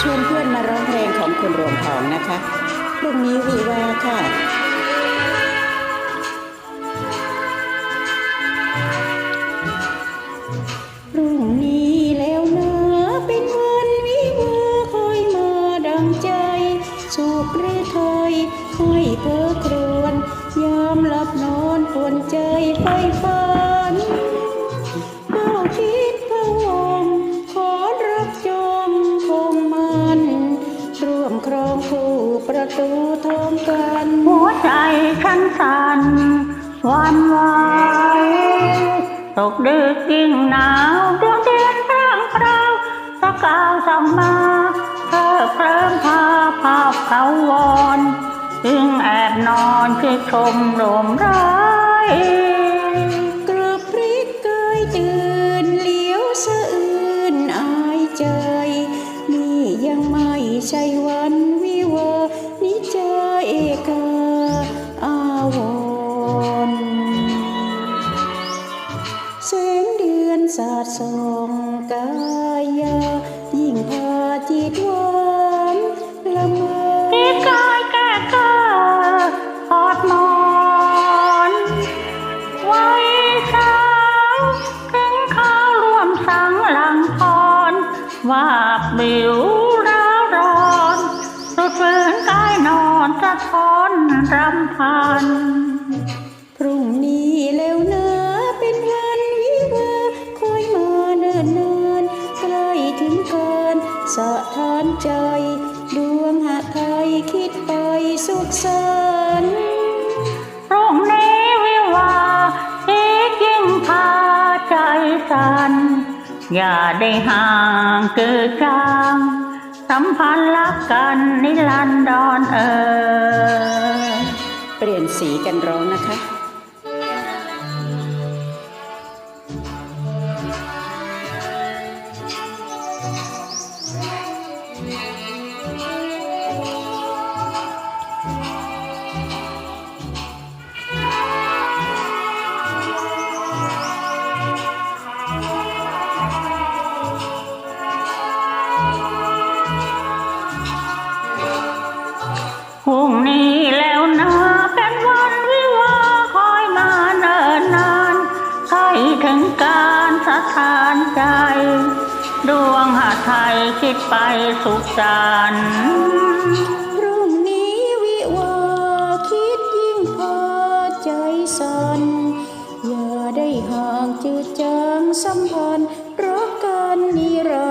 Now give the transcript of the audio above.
ชวนเพื่อนมาร้องเพลงของคุณรวงทองนะคะพรุ่งนี้วิวาค่ะพรุ่งนี้แล้วนะเป็นวันวิวาห์คอยมาดังใจสุขหรือไทยให้เพ้อครวญยามหลับนอนปวนใจไฟฝัน ตูทองกันหัวใจฉันสั่นหวันไหวตกดึกยิ่งหนาวดวงเดือนพร่างพราวสกาวส่องมาเธอเคลิ้มพาภาพเขาวอนจึงแอบนอนคิดชมลมร้ายกระพริกกยตื่นเลี้ยวสะอื่นอายใจนี่ยังไม่ใช่วัน องกายายิ่งพาจิตหวานละเมอคิดกายแก้กาพอดมอนไว้เช้าถึงข้าวร่วมสังหลังพรวาบบิวร้าวร้อนสุดฝืนกายนอนสะท้อนรำพันานใจดวงหาไทยคิดไปสุขสันต์พรุ่งนี้วิวาห์คิดยิ่งพาใจสัน อย่าได้ห่างเกิดจางสัมพันธ์รักกันนิรันดรเออ เปลี่ยนสีกันร้องนะคะ พรุ่งนี้แล้วนะเป็นวันวิวาคอยมาเนิ่นนานใกล้ถึงการสถานใจ ดวงหาไทยคิดไปสุขสันต์ได้ห่างจืดจางสัมพันธ์รักกันนิรันร์